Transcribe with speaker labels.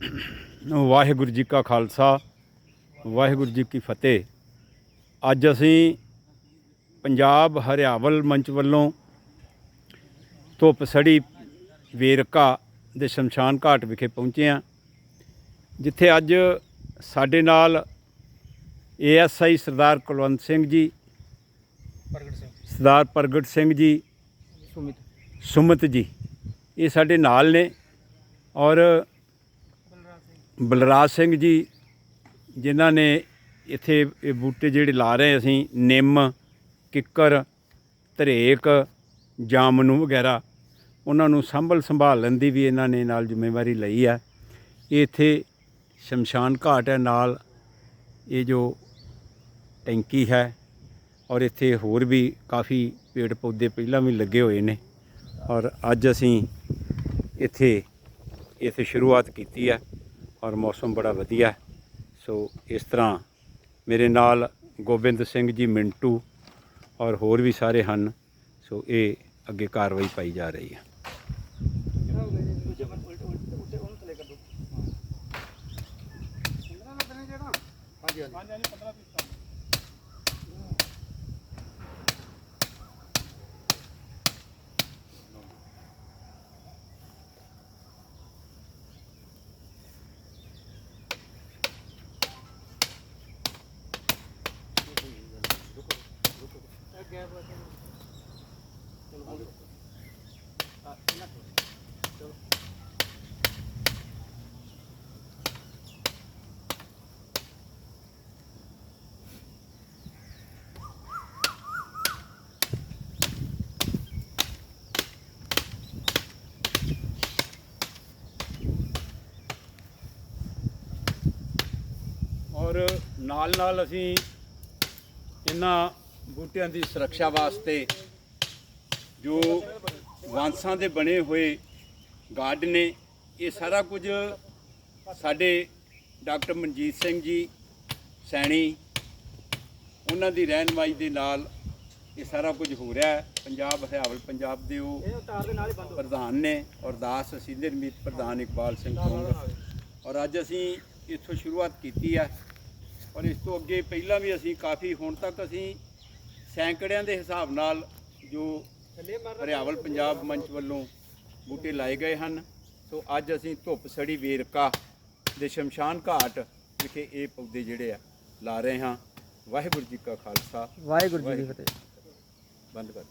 Speaker 1: ਵਾਹਿਗੁਰੂ ਜੀ ਕਾ ਖਾਲਸਾ ਵਾਹਿਗੁਰੂ ਜੀ ਕੀ ਫਤਿਹ। ਅੱਜ ਅਸੀਂ ਪੰਜਾਬ ਹਰਿਆਵਲ ਮੰਚ ਵੱਲੋਂ ਧੁੱਪ ਸੜੀ ਵੇਰਕਾ ਦੇ ਸ਼ਮਸ਼ਾਨ ਘਾਟ ਵਿਖੇ ਪਹੁੰਚੇ ਹਾਂ ਜਿੱਥੇ ਅੱਜ ਸਾਡੇ ਨਾਲ ਏਐਸਆਈ ਸਰਦਾਰ ਕੁਲਵੰਤ ਸਿੰਘ ਜੀ
Speaker 2: ਪ੍ਰਗਟ ਸਿੰਘ
Speaker 1: ਸਰਦਾਰ ਪ੍ਰਗਟ ਸਿੰਘ ਜੀ
Speaker 2: ਸੁਮਿਤ।
Speaker 1: ਸੁਮਤ ਜੀ ਇਹ ਸਾਡੇ ਨਾਲ ਨੇ ਔਰ ਬਲਰਾਜ ਸਿੰਘ ਜੀ, ਜਿਨ੍ਹਾਂ ਨੇ ਇੱਥੇ ਇਹ ਬੂਟੇ ਜਿਹੜੇ ਲਾ ਰਹੇ ਅਸੀਂ, ਨਿੰਮ, ਕਿੱਕਰ ਧਰੇਕ ਜਾਮਨੂ ਵਗੈਰਾ, ਉਹਨਾਂ ਨੂੰ ਸੰਭਲ ਸੰਭਾਲਣ ਦੀ ਵੀ ਇਹਨਾਂ ਨੇ ਨਾਲ ਜ਼ਿੰਮੇਵਾਰੀ ਲਈ ਹੈ। ਇਹ ਇੱਥੇ ਸ਼ਮਸ਼ਾਨ ਘਾਟ ਹੈ, ਨਾਲ ਇਹ ਜੋ ਟੈਂਕੀ ਹੈ ਔਰ ਇੱਥੇ ਹੋਰ ਵੀ ਕਾਫੀ ਪੇੜ ਪੌਦੇ ਪਹਿਲਾਂ ਵੀ ਲੱਗੇ ਹੋਏ ਨੇ ਔਰ ਅੱਜ ਅਸੀਂ ਇੱਥੇ ਇੱਥੇ ਸ਼ੁਰੂਆਤ ਕੀਤੀ ਹੈ। ਔਰ ਮੌਸਮ ਬੜਾ ਵਧੀਆ। ਹੈ। ਸੋ ਇਸ ਤਰ੍ਹਾਂ ਮੇਰੇ ਨਾਲ ਗੋਬਿੰਦ ਸਿੰਘ ਜੀ ਮਿੰਟੂ ਔਰ ਹੋਰ ਵੀ ਸਾਰੇ ਹਨ। ਸੋ ਇਹ ਅੱਗੇ ਕਾਰਵਾਈ ਪਾਈ ਜਾ ਰਹੀ ਹੈ।
Speaker 2: ਹਾਂਜੀ ਹਾਂਜੀ।
Speaker 1: ਔਰ ਨਾਲ ਨਾਲ ਅਸੀਂ ਇਹਨਾਂ ਬੂਟਿਆਂ ਦੀ ਸੁਰੱਖਿਆ ਵਾਸਤੇ ਜੋ ਵਾਂਸਾਂ ਦੇ ਬਣੇ ਹੋਏ ਗਾਰਡ ਨੇ ਇਹ ਸਾਰਾ ਕੁਝ ਸਾਡੇ ਡਾਕਟਰ ਮਨਜੀਤ ਸਿੰਘ ਜੀ ਸੈਣੀ ਉਹਨਾਂ ਦੀ ਰਹਿਨਮਾਈ ਦੇ ਨਾਲ ਇਹ ਸਾਰਾ ਕੁਝ ਹੋ ਰਿਹਾ ਹੈ। ਪੰਜਾਬ ਹਰਿਆਵਲ ਪੰਜਾਬ ਦੇ ਉਹ ਪ੍ਰਧਾਨ ਨੇ ਔਰ ਦਾਸ ਸੀਨੀਅਰ ਮੀਤ ਪ੍ਰਧਾਨ ਇਕਬਾਲ ਸਿੰਘ ਸਿੰਘ ਔਰ ਅੱਜ ਅਸੀਂ ਇੱਥੋਂ ਸ਼ੁਰੂਆਤ ਕੀਤੀ ਹੈ। ਔਰ ਇਸ ਤੋਂ ਅੱਗੇ ਪਹਿਲਾਂ ਵੀ ਅਸੀਂ ਕਾਫੀ ਹੁਣ ਤੱਕ ਅਸੀਂ ਸੈਂਕੜਿਆਂ ਦੇ ਹਿਸਾਬ ਨਾਲ ਜੋ ਹਰਿਆਵਲ ਪੰਜਾਬ ਮੰਚ ਵੱਲੋਂ ਬੂਟੇ ਲਾਏ ਗਏ ਹਨ। ਸੋ ਅੱਜ ਅਸੀਂ ਧੁੱਪ ਸੜੀ ਵੇਰਕਾ ਦੇ ਸ਼ਮਸ਼ਾਨ ਘਾਟ ਵਿਖੇ ਇਹ ਪੌਦੇ ਜਿਹੜੇ ਆ ਲਾ ਰਹੇ ਹਾਂ। ਵਾਹਿਗੁਰੂ ਜੀ ਕਾ ਖਾਲਸਾ।
Speaker 2: ਵਾਹਿਗੁਰੂ ਜੀ ਕੀ ਫਤਿਹ।
Speaker 1: ਬੰਦ ਕਰ